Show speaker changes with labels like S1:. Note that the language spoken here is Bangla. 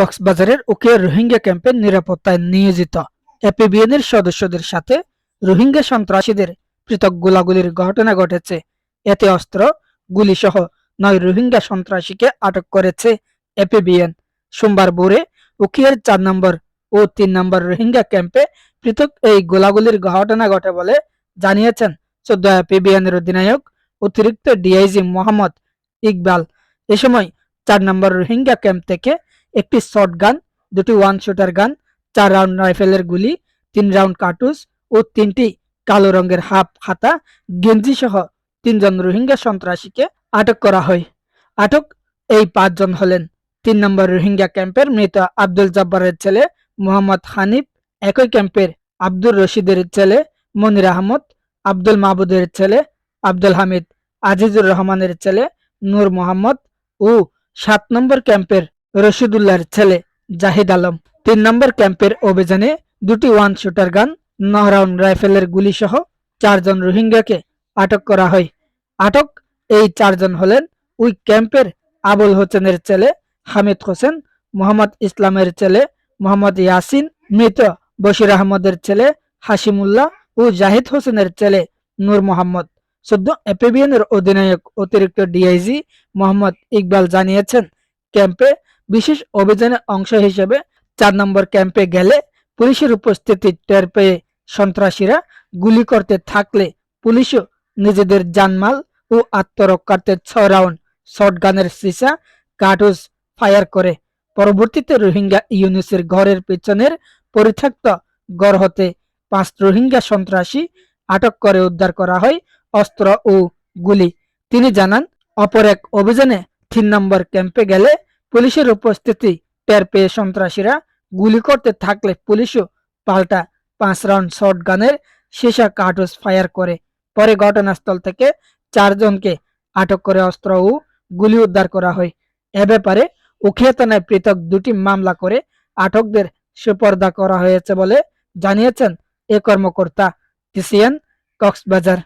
S1: কক্সবাজারের উকিয়া রোহিঙ্গা ক্যাম্পের নিরাপত্তায় নিয়োজিত এপিবিএনের সদস্যদের সাথে রোহিঙ্গা সন্ত্রাসীদের পৃথক গোলাগুলির ঘটনা ঘটেছে। এতে অস্ত্র, গুলিসহ নয় রোহিঙ্গা সন্ত্রাসীকে আটক করেছে এপিবিএন। সোমবার ভোরে উকিয়ার চার নম্বর ও তিন নম্বর রোহিঙ্গা ক্যাম্পে পৃথক এই গোলাগুলির ঘটনা ঘটে বলে জানিয়েছেন চোদ্দ এপিবিএনের অধিনায়ক অতিরিক্ত ডিআইজি মোহাম্মদ ইকবাল। এ সময় চার নম্বর রোহিঙ্গা ক্যাম্প থেকে একটি শর্ট গান দুটি ওয়ান শুটার গান চার রাউন্ড রাইফেলের গুলি, তিন রাউন্ড কার্তুজ ও তিনটি কালো রঙের হাফ হাতা গেঞ্জি সহ তিনজন রোহিঙ্গা সন্ত্রাসীকে আটক করা হয়। আটক এই পাঁচজন হলেন। তিন নম্বর রোহিঙ্গা ক্যাম্পের মৃত আব্দুল জব্বারের ছেলে মোহাম্মদ হানিফ, একই ক্যাম্পের আব্দুর রশিদের ছেলে মনির আহমদ, আব্দুল মাহবুদের ছেলে আব্দুল হামিদ আজিজুর রহমানের ছেলে নূর মোহাম্মদ ও সাত নম্বর ক্যাম্পের রশিদুল্লাহর ছেলে জাহিদ আলম। তিন নম্বর ক্যাম্পের অভিযানে দুটি ওয়ান শুটার গান, নহরাউন রাইফেলের গুলি সহ চারজন রোহিঙ্গাকে আটক করা হয়। আটক, এই চারজন হলেন ওই ক্যাম্পের আবুল হোসেনের ছেলে হামিদ হোসেন, মোহাম্মদ ইসলামের ছেলে মোহাম্মদ ইয়াসিন, মৃত বশির আহমদের ছেলে হাসিমুল্লাহ ও জাহিদ হোসেনের ছেলে নূর মোহাম্মদ। সদ্য এপিবিএনের অধিনায়ক অতিরিক্ত ডিআইজি মোহাম্মদ ইকবাল জানিয়েছেন, ক্যাম্পে বিশেষ অভিযানের অংশ হিসেবে চার নম্বর ক্যাম্পে গেলে পুলিশের উপস্থিতি টের পেয়ে সন্ত্রাসীরা গুলি করতে থাকলে পুলিশও নিজেদের জানমাল ও আত্মরক্ষার্থে ছয় রাউন্ড শটগানের সিসা কার্তুজ ফায়ার করে। পরবর্তীতে রোহিঙ্গা ইউনিসের ঘরের পেছনের পরিত্যক্ত ঘর হতে পাঁচ রোহিঙ্গা সন্ত্রাসী আটক করে উদ্ধার করা হয় অস্ত্র ও গুলি। তিনি জানান, অপর এক অভিযানে তিন নম্বর ক্যাম্পে গেলে পুলিশের উপস্থিতি টের পেয়ে সন্ত্রাসীরা গুলি করতে থাকলে পুলিশও পাল্টা পাঁচ রাউন্ড শর্ট গানের সীসা কার্তুজ ফায়ার করে। পরে ঘটনাস্থল থেকে চারজনকে আটক করে অস্ত্র ও গুলি উদ্ধার করা হয়। এ ব্যাপারে উখিয়া থানায় পৃথক দুটি মামলা করে আটকদের সুপর্দা করা হয়েছে বলে জানিয়েছেন এ কর্মকর্তা টিসিএন কক্সবাজার।